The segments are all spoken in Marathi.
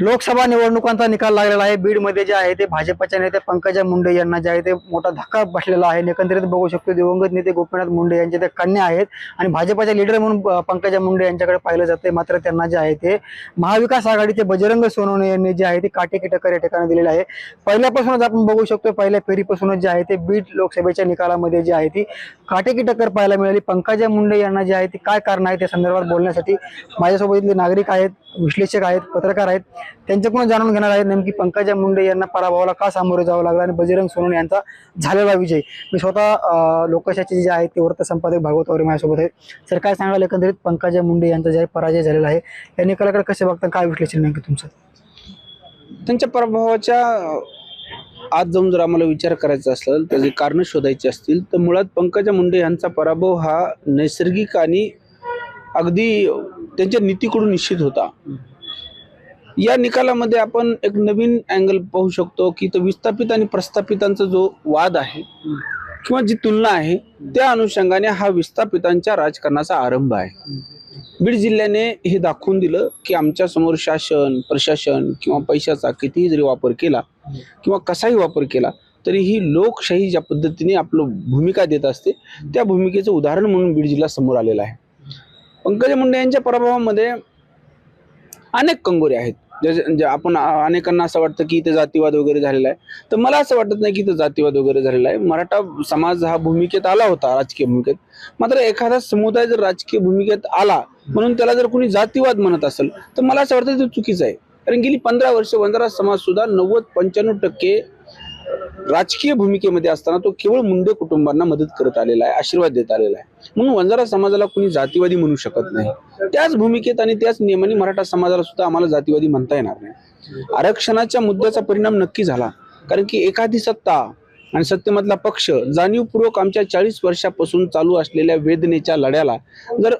लोकसभा निवडणुकांचा निकाल लागलेला आहे. बीडमध्ये जे आहे ते भाजपच्या नेते पंकजा मुंडे यांना जे आहे ते मोठा धक्का बसलेला आहे. एकंदरीत बघू शकतो दिवंगत नेते गोपीनाथ मुंडे यांचे ते कन्या आहेत आणि भाजपच्या लीडर म्हणून पंकजा मुंडे यांच्याकडे पाहिलं जाते मात्र त्यांना जे आहे ते महाविकास आघाडीचे बजरंग सोनवणे यांनी जे आहे ते काटेकी टक्कर या ठिकाणी दिलेलं आहे. पहिल्यापासूनच आपण बघू शकतो पहिल्या फेरीपासूनच जे आहे ते बीड लोकसभेच्या निकालामध्ये जे आहे ती काटेकी टक्कर पाहायला मिळाली. पंकजा मुंडे यांना जे आहे ते काय कारण आहे त्या संदर्भात बोलण्यासाठी माझ्यासोबत इथले नागरिक आहेत विश्लेषक आहेत पत्रकार आहेत. त्यांच्याकडून जाणून घेणार आहे नेमकी पंकजा मुंडे यांना पराभवाला का सामोरे जावं लागलं आणि बजरंग सोनवणे यांचा झालेला विजय. मी स्वतः लोकशाचे लोकशाहीचे जे आहेत ते वृत्तसंपादक भागवत वगैरे माझ्यासोबत आहेत. सर काय सांगाल? एकंदरीत पंकजा मुंडे यांचा जे पराजय झालेला आहे या निकालाकडे कसे बघता काय विश्लेषण नेमकं तुमचं? त्यांच्या पराभवाच्या आज जाऊन जर आम्हाला विचार करायचा असेल त्याचे कारणं शोधायची असतील तर मुळात पंकजा मुंडे यांचा पराभव हा नैसर्गिक आणि अगदी त्यांच्या नीतीकडून निश्चित होता. या निकालामध्ये आपण एक नवीन अँगल पाहू शकतो की तो विस्थापित आणि प्रस्थापितांचा जो वाद आहे किंवा जी तुलना आहे त्या अनुषंगाने हा विस्थापितांच्या राजकारणाचा आरंभ आहे. बीड जिल्ह्याने हे दाखवून दिलं की आमच्यासमोर शासन प्रशासन किंवा पैशाचा कितीही जरी वापर केला किंवा कसाही वापर केला तरी ही लोकशाही ज्या पद्धतीने आपलं भूमिका देत असते त्या भूमिकेचं उदाहरण म्हणून बीड जिल्हा समोर आलेला आहे. पंकजा मुंडे यांच्या पराभवामध्ये अनेक कंगोरे आहेत. जे म्हणजे आपण अनेकांना असं वाटतं की इथे जातीवाद वगैरे झालेला आहे. तर मला असं वाटत नाही की इथं जातीवाद वगैरे झालेला आहे. मराठा समाज हा भूमिकेत आला होता राजकीय भूमिकेत. मात्र एखादा समुदाय जर राजकीय भूमिकेत आला म्हणून त्याला जर कोणी जातीवाद म्हणत असेल तर मला असं वाटतं ते चुकीचं आहे. कारण गेली पंधरा वर्ष वंजारा समाज सुद्धा नव्वद पंच्याण्णव टक्के राजकीय भूमिकेमध्ये असताना तो केवळ मुंडे कुटुंबांना मदत करत आलेला आहे आशीर्वाद देत आलेला आहे. म्हणून वंजारा समाजाला कुणी जातीवादी म्हणू शकत नाही. त्याच भूमिकेत आणि त्याच नियमाने मराठा समाजाला सुद्धा आम्हाला जातीवादी म्हणता येणार नाही. आरक्षणाच्या मुद्द्याचा परिणाम नक्की झाला. कारण की एखादी सत्ता आणि सत्तेमधला पक्ष जाणीवपूर्वक आमच्या चाळीस वर्षापासून चालू असलेल्या वेदनेच्या लढ्याला जर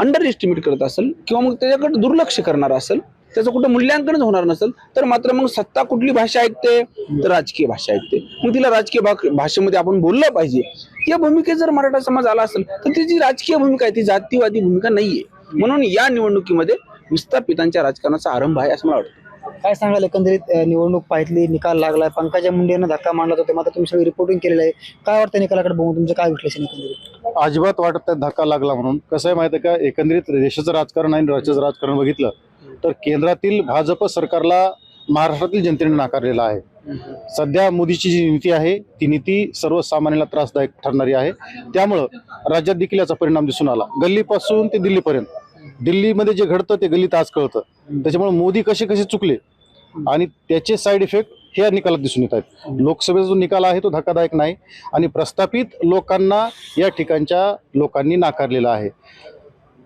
अंडर एस्टिमेट करत असेल किंवा मग त्याच्याकडे दुर्लक्ष करणार असेल त्याचं कुठं मूल्यांकनच होणार नसेल तर मात्र मग सत्ता कुठली भाषा ऐकते? तर राजकीय भाषा ऐकते. मग तिला राजकीय भाषेमध्ये आपण बोललं पाहिजे. या भूमिकेत जर मराठा समाज आला असेल तर ती जी राजकीय भूमिका आहे ती जातीवादी भूमिका नाहीये. म्हणून या निवडणुकीमध्ये विस्थापितांच्या राजकारणाचा आरंभ आहे असं मला वाटतं. काय सांगाल एकंदरीत निवडणूक पाहितली निकाल लागलाय पंकजा मुंडे यांना धक्का मांडला होता मात्र तुम्ही सगळी रिपोर्टिंग केलेलं आहे. काय वाटतं निकालाकडे बघून? तुमचं काय विश्लेषण एकंदरीत? अजिबात वाटत नाही धक्का लागला म्हणून. कसं आहे माहिती आहे का? एकंदरीत देशाचं राजकारण आणि राज्याचं राजकारण बघितलं तर केंद्रातील भाजप सरकारला महाराष्ट्रातील जनतेने नाकारलेला आहे. सध्या मोदीची जी नीती आहे ती नीती सर्वसामान्याला त्रासदायक ठरणारी आहे. त्यामुळं राज्यात देखील याचा परिणाम दिसून आला. गल्लीपासून ते दिल्लीपर्यंत. दिल्लीमध्ये जे घडतं ते गल्लीत आज कळतं. त्याच्यामुळे मोदी कसे कसे चुकले आणि त्याचे साईड इफेक्ट हे या निकालात दिसून येत आहेत. लोकसभेचा जो निकाल आहे तो धक्कादायक नाही आणि प्रस्थापित लोकांना या ठिकाणच्या लोकांनी नाकारलेला आहे.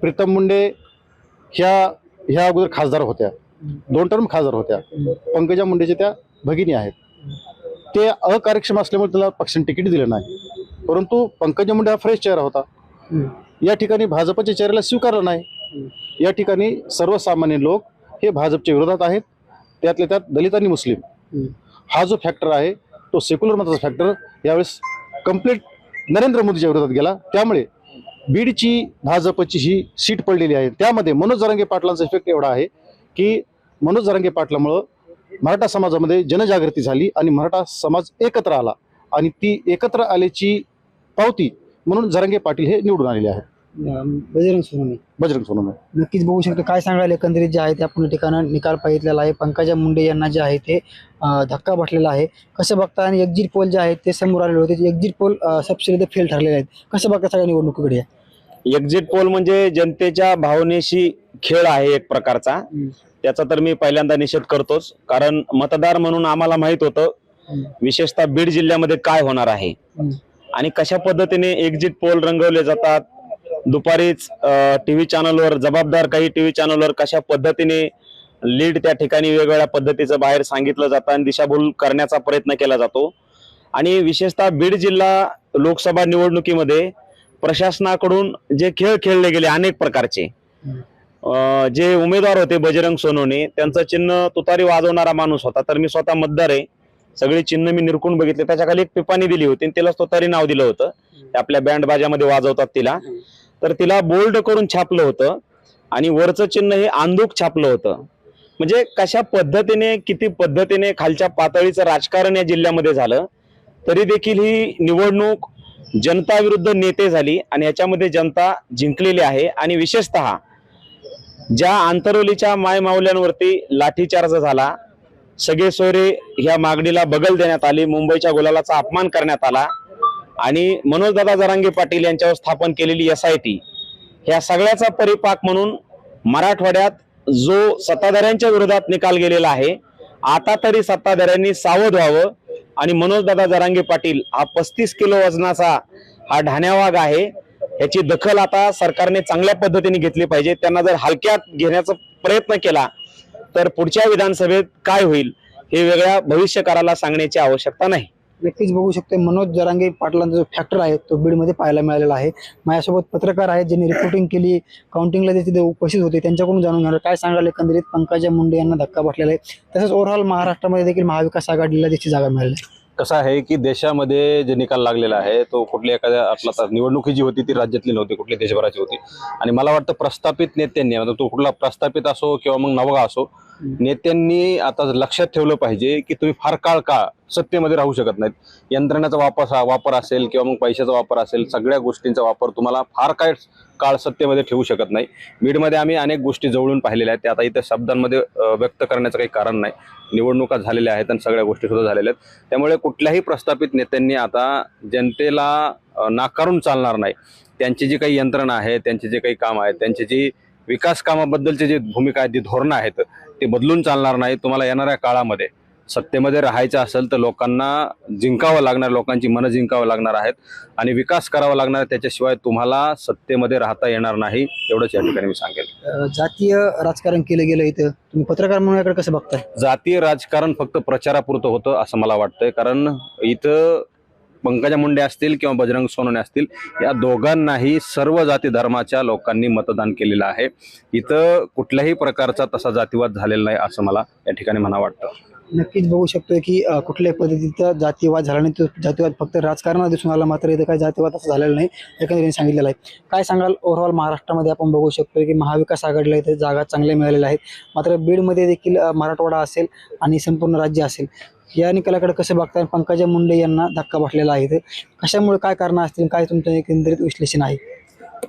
प्रीतम मुंडे ह्या ह्या अगोदर खासदार होत्या. दोन टर्म खासदार होत्या. पंकजा मुंडेच्या त्या भगिनी आहेत. ते अकार्यक्षम असल्यामुळे त्याला पक्षाने तिकीट दिलं नाही. परंतु पंकजा मुंडे हा फ्रेश चेहरा होता. या ठिकाणी भाजपच्या चेहऱ्याला स्वीकारला नाही. या ठिकाणी सर्वसामान्य लोक हे भाजपच्या विरोधात आहेत. त्यातल्या त्यात दलित आणि मुस्लिम. हा जो फॅक्टर आहे तो सेक्युलर मताचा फॅक्टर यावेळेस कंप्लीट नरेंद्र मोदीच्या विरोधात गेला. त्यामुळे बीडची भाजपची ही सीट पडलेली आहे. त्यामध्ये मनोज जरांगे पाटलांचा इफेक्ट एवढा आहे की मनोज जरांगे पाटलामुळं मराठा समाजामध्ये जनजागृती झाली आणि मराठा समाज एकत्र आला. आणि ती एकत्र आल्याची पावती म्हणून जरांगे पाटील हे निवडून आलेले आहेत. बजरंग सोनवणे. बजरंग सोनवणे. नक्कीच बघू शकतो काय सांगायला एकंदरीत जे आहे ते आपण ठिकाणं निकाल पाहितलेला आहे. पंकजा मुंडे यांना जे आहे ते धक्का बसलेला आहे. कसं बघता आणि एक्झिट पोल जे आहेत ते समोर आलेले होते. एक्झिट पोल सबसिडी फेल ठरलेले आहेत. कसं बघता सगळ्या निवडणुकीकडे? एक्झिट पोल म्हणजे जनतेच्या भावनेशी खेळ आहे एक प्रकारचा. त्याचा तर मी पहिल्यांदा निषेध करतोच कारण मतदार म्हणून आम्हाला माहीत होतं. विशेषतः बीड जिल्ह्यामध्ये काय होणार आहे. आणि कशा पद्धतीने एक्झिट पोल रंगवले जातात दुपारीच टीव्ही चॅनलवर जबाबदार काही टीव्ही चॅनलवर कशा पद्धतीने लीड त्या ठिकाणी वेगवेगळ्या पद्धतीचं बाहेर सांगितलं जातं आणि दिशाभूल करण्याचा प्रयत्न केला जातो आणि विशेषतः बीड जिल्हा लोकसभा निवडणुकीमध्ये प्रशासनाकडून जे खेळ खेळले गेले अनेक प्रकारचे. जे उमेदवार होते बजरंग सोनोने त्यांचं चिन्ह तुतारी वाजवणारा माणूस होता. तर मी स्वतः मतदार आहे. सगळी चिन्ह मी निरकून बघितले. त्याच्याखाली एक पिपाणी दिली होती आणि तिला तुतारी नाव दिलं होतं. ते आपल्या बँड बाजामध्ये वाजवतात तिला. तर तिला बोल्ड करून छापलं होतं आणि वरचं चिन्ह हे आंदूक छापलं होतं. म्हणजे कशा पद्धतीने किती पद्धतीने खालच्या पातळीचं राजकारण या जिल्ह्यामध्ये झालं तरी देखील ही निवडणूक जनता विरुद्ध नेते झाली आणि याच्यामध्ये जनता जिंकलेली आहे. आणि विशेषतः ज्या आंतरवलीच्या मायमावल्यांवरती लाठीचार्ज झाला सगळे सोयरे ह्या मागणीला बगल देण्यात आली मुंबईच्या गुलालाचा अपमान करण्यात आला आणि मनोजदादा जरांगे पाटील यांच्यावर स्थापन केलेली एस आय टी ह्या सगळ्याचा परिपाक म्हणून मराठवाड्यात जो सत्ताधाऱ्यांच्या विरोधात निकाल गेलेला आहे आता तरी सत्ताधाऱ्यांनी सावध व्हावं. आणि मनोजदादा जरांगे पाटील हा पस्तीस किलो वजनाचा हा ढाण्यावाग आहे. याची दखल आता सरकारने चांगल्या पद्धतीने घेतली पाहिजे. त्यांना जर हलक्यात घेण्याचा प्रयत्न केला तर पुढच्या विधानसभेत काय होईल हे वेगळ्या भविष्यकाराला सांगण्याची आवश्यकता नाही. नक्कीच बघू शकतो मनोज जरांगे पाटलांचा जो फॅक्टर आहे तो बीडमध्ये पाहायला मिळालेला आहे. माझ्यासोबत पत्रकार आहेत ज्यांनी रिपोर्टिंग केली काउंटिंगला जे तिथे उपस्थित होते त्यांच्याकडून जाणून घेणार. काय सांगाल एकंदरीत? पंकजा मुंडे यांना धक्का बसलेला आहे. तसंच ओव्हरऑल महाराष्ट्रामध्ये देखील महाविकास आघाडीला त्याची जागा मिळाली आहे. कसं आहे की देशामध्ये जे निकाल लागलेला आहे तो कुठल्या एखाद्या आपला निवडणुकी जी होती ती राज्यातली नव्हती कुठली देशभराची होती. आणि मला वाटतं प्रस्थापित नेत्यांनी तो कुठला प्रस्थापित असो किंवा मग नवगा असो नेत्यांनी आता लक्षात ठेवलं पाहिजे की तुम्ही फार काळ का सत्तेमध्ये राहू शकत नाहीत? यंत्रणाचा वापर वापर असेल किंवा मग पैशाचा वापर असेल सगळ्या गोष्टींचा वापर तुम्हाला फार काय काळ सत्तेमध्ये ठेवू शकत नाही. बीडमध्ये आम्ही अनेक गोष्टी जवळून पाहिलेल्या आहेत. त्या आता इथे शब्दांमध्ये व्यक्त करण्याचं काही कारण नाही. निवडणुका झालेल्या आहेत आणि सगळ्या गोष्टीसुद्धा झालेल्या आहेत. त्यामुळे कुठल्याही प्रस्थापित नेत्यांनी आता जनतेला नाकारून चालणार नाही. त्यांची जी काही यंत्रणा आहे त्यांचे जे काही काम आहेत त्यांची जी विकास कामाबद्दलची जी भूमिका आहे जी धोरणं आहेत ते बदलून चालणार नाही तुम्हाला येणाऱ्या काळामध्ये सत्तेमध्ये राहायचं असेल तर लोकांना जिंकावं लागणार लोकांची मनं जिंकावं लागणार आहेत आणि विकास करावा लागणार. त्याच्याशिवाय तुम्हाला सत्तेमध्ये राहता येणार नाही एवढंच या ठिकाणी मी सांगेल जातीय राजकारण केलं गेलं इथं तुम्ही पत्रकार म्हणून याकडे कसं बघताय जातीय राजकारण फक्त प्रचारापुरतं होतं असं मला वाटतंय कारण इथं पंकजा मुंडे असतील किंवा बजरंग सोनवणे असतील या दोघांनाही सर्व जाती धर्माच्या लोकांनी मतदान केलेलं आहे. इथं कुठल्याही प्रकारचा तसा जातीवाद झालेला नाही असं मला या ठिकाणी म्हणा वाटतं. नक्कीच बघू शकतोय की कुठल्याही पद्धतीचा जातीवाद झाला नाही तो जातीवाद फक्त राजकारणात दिसून आला मात्र इथं काही जातीवाद असं झालेलं नाही एकंदरीत सांगितलेलं आहे. काय सांगाल ओव्हरऑल महाराष्ट्रामध्ये आपण बघू शकतो की महाविकास आघाडीला इथे जागा चांगल्या मिळालेल्या आहेत. मात्र बीडमध्ये देखील मराठवाडा असेल आणि संपूर्ण राज्य असेल. या निकालाकडे कसं बघताय? पंकजा मुंडे यांना धक्का बसलेला आहे कशामुळे काय कारणं असतील? काय तुमचं एकंदरीत विश्लेषण आहे?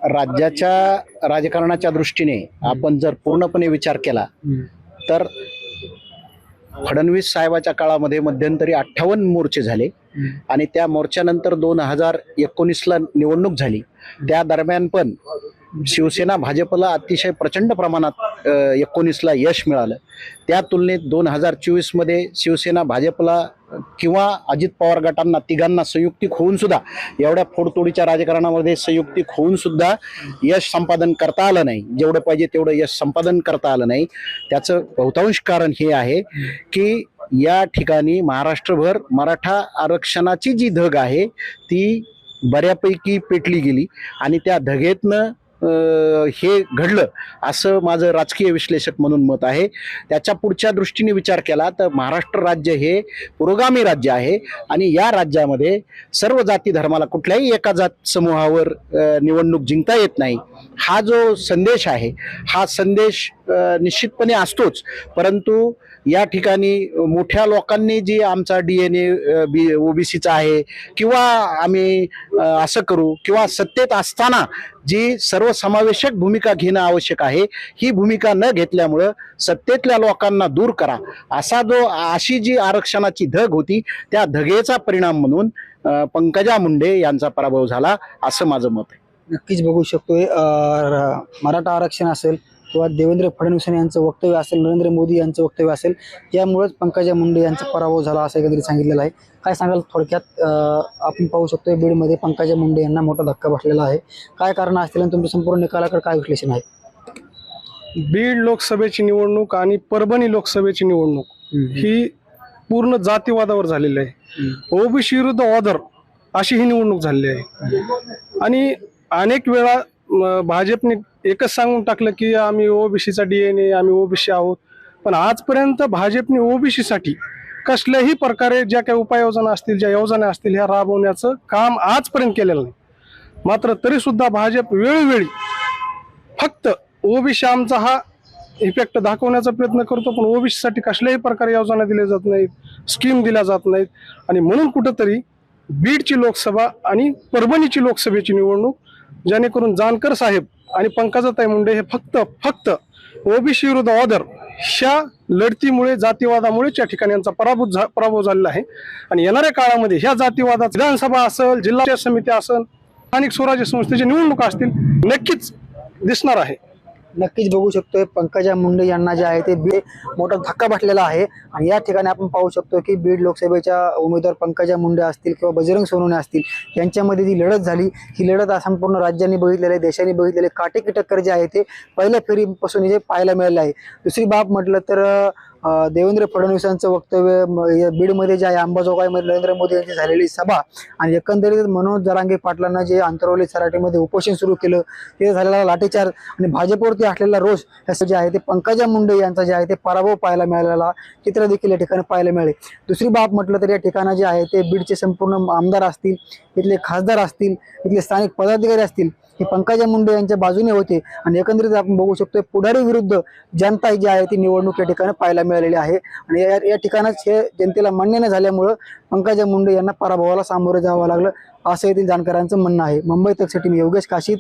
राज्याच्या राजकारणाच्या दृष्टीने आपण जर पूर्णपणे विचार केला तर फडणवीस साहेबाच्या काळामध्ये मध्यंतरी अठ्ठावन्न मोर्चे झाले आणि त्या मोर्चानंतर दोन हजार एकोणीसला निवडणूक झाली. त्या दरम्यान पण शिवसेना भाजपला अतिशय प्रचंड प्रमाणात एकोणीसला यश मिळालं. त्या तुलनेत दोन हजार चोवीसमध्ये शिवसेना भाजपला किंवा अजित पवार गटांना तिघांना संयुक्तिक होऊन सुद्धा एवढ्या फोडतोडीच्या राजकारणामध्ये संयुक्तिक होऊन सुद्धा यश संपादन करता आलं नाही. जेवढं पाहिजे तेवढं यश संपादन करता आलं नाही. त्याचं बहुतांश कारण हे आहे की या ठिकाणी महाराष्ट्रभर मराठा आरक्षणाची जी धग आहे ती बऱ्यापैकी पेटली गेली आणि त्या धगेतनं हे घडलं असं माझं राजकीय विश्लेषक म्हणून मत आहे. त्याच्या पुढच्या दृष्टीने विचार केला तर महाराष्ट्र राज्य हे पुरोगामी राज्य आहे आणि या राज्यामध्ये सर्व जाती धर्माला कुठल्याही एका जात समूहावर निवडणूक जिंकता येत नाही. हा जो संदेश आहे हा संदेश निश्चितपणे असतोच. परंतु या ठिकाणी मोठ्या लोकांनी जी आमचा डी एन ए बी ओबीसीचा आहे किंवा आम्ही असं करू किंवा सत्तेत असताना जी सर्वसमावेशक भूमिका घेणं आवश्यक आहे ही भूमिका न घेतल्यामुळं सत्तेतल्या लोकांना दूर करा. असा जो अशी जी आरक्षणाची धग होती त्या धगेचा परिणाम म्हणून पंकजा मुंडे यांचा पराभव झाला असं माझं मत आहे. नक्कीच बघू शकतोय. मराठा आरक्षण असेल किंवा देवेंद्र फडणवीस यांचं वक्तव्य असेल नरेंद्र मोदी यांचं वक्तव्य असेल यामुळेच पंकजा मुंडे यांचा पराभव झाला असं एकंदरीत सांगितलेलं आहे. काय सांगाल थोडक्यात आपण पाहू शकतोय बीडमध्ये पंकजा मुंडे यांना मोठा धक्का बसलेला आहे. काय कारण असतील आणि तुमच्या संपूर्ण निकालाकडे काय विश्लेषण आहे? बीड लोकसभेची निवडणूक आणि परभणी लोकसभेची निवडणूक ही पूर्ण जातीवादावर झालेली आहे. ओबीसी विरुद्ध ऑदर अशी ही निवडणूक झालेली आहे. आणि अनेक वेळा भाजपने एकच सांगून टाकलं की आम्ही ओबीसीचा डीएनए आम्ही ओबीसी आहोत. पण आजपर्यंत भाजपने ओबीसीसाठी कसल्याही प्रकारे ज्या काही उपाययोजना असतील ज्या योजना असतील ह्या राबवण्याचं काम आजपर्यंत केलेलं नाही. मात्र तरी सुद्धा भाजप वेळोवेळी फक्त ओबीसी आमचा हा इफेक्ट दाखवण्याचा प्रयत्न करतो पण ओबीसीसाठी कसल्याही प्रकारे योजना दिल्या जात नाहीत स्कीम दिल्या जात नाहीत. आणि म्हणून कुठंतरी बीडची लोकसभा आणि परभणीची लोकसभेची निवडणूक जेणेकरून जानकर साहेब आणि पंकजाताई मुंडे हे फक्त फक्त ओबीसी विरुद्ध ऑदर ह्या लढतीमुळे जातीवादामुळेच त्या ठिकाणी यांचा पराभूत झा पराभव झालेला आहे. आणि येणाऱ्या काळामध्ये ह्या जातीवादात विधानसभा असेल जिल्हा समिती असेल स्थानिक स्वराज्य संस्थेची निवडणुका असतील नक्कीच दिसणार आहे. नक्कीच बघू शकतोय. पंकजा मुंडे यांना जे आहे ते बीड मोठा धक्का बसलेला आहे. आणि या ठिकाणी आपण पाहू शकतो की बीड लोकसभेच्या उमेदवार पंकजा मुंडे असतील किंवा बजरंग सोनवणे असतील यांच्यामध्ये जी लढत झाली ही लढत संपूर्ण राज्यांनी बघितलेली आहे देशाने बघितलेले काटेकी टक्कर जे आहे ते पहिल्या फेरीपासून जे पाहायला मिळाले आहे. दुसरी बाब म्हटलं तर देवेंद्र फडणवीसांचं वक्तव्य बीडमध्ये जे आहे अंबाजोगाईमध्ये नरेंद्र मोदी यांची झालेली सभा आणि एकंदरीत मनोज जरांगे पाटलांना जे अंतरवली सराटीमध्ये उपोषण सुरू केलं ते झालेला लाठीचार आणि भाजपवरती असलेला रोष असं जे आहे ते पंकजा मुंडे यांचा जे आहे ते पराभव पाहायला मिळालेला चित्र देखील या ठिकाणी पाहायला मिळाले. दुसरी बाब म्हटलं तर या ठिकाणं जे आहे ते बीडचे संपूर्ण आमदार असतील इथले खासदार असतील इथले स्थानिक पदाधिकारी असतील हे पंकजा मुंडे यांच्या बाजूने होते. आणि एकंदरीत आपण बघू शकतो पुढारी विरुद्ध जनता जी आहे ती निवडणूक या ठिकाणी पाहायला मिळालेली आहे. आणि या या ठिकाणच हे जनतेला मान्य न झाल्यामुळं पंकजा मुंडे यांना पराभवाला सामोरं जावं लागलं असं येथील जाणकारांचं म्हणणं आहे. मुंबई तकसाठी मी योगेश काशीद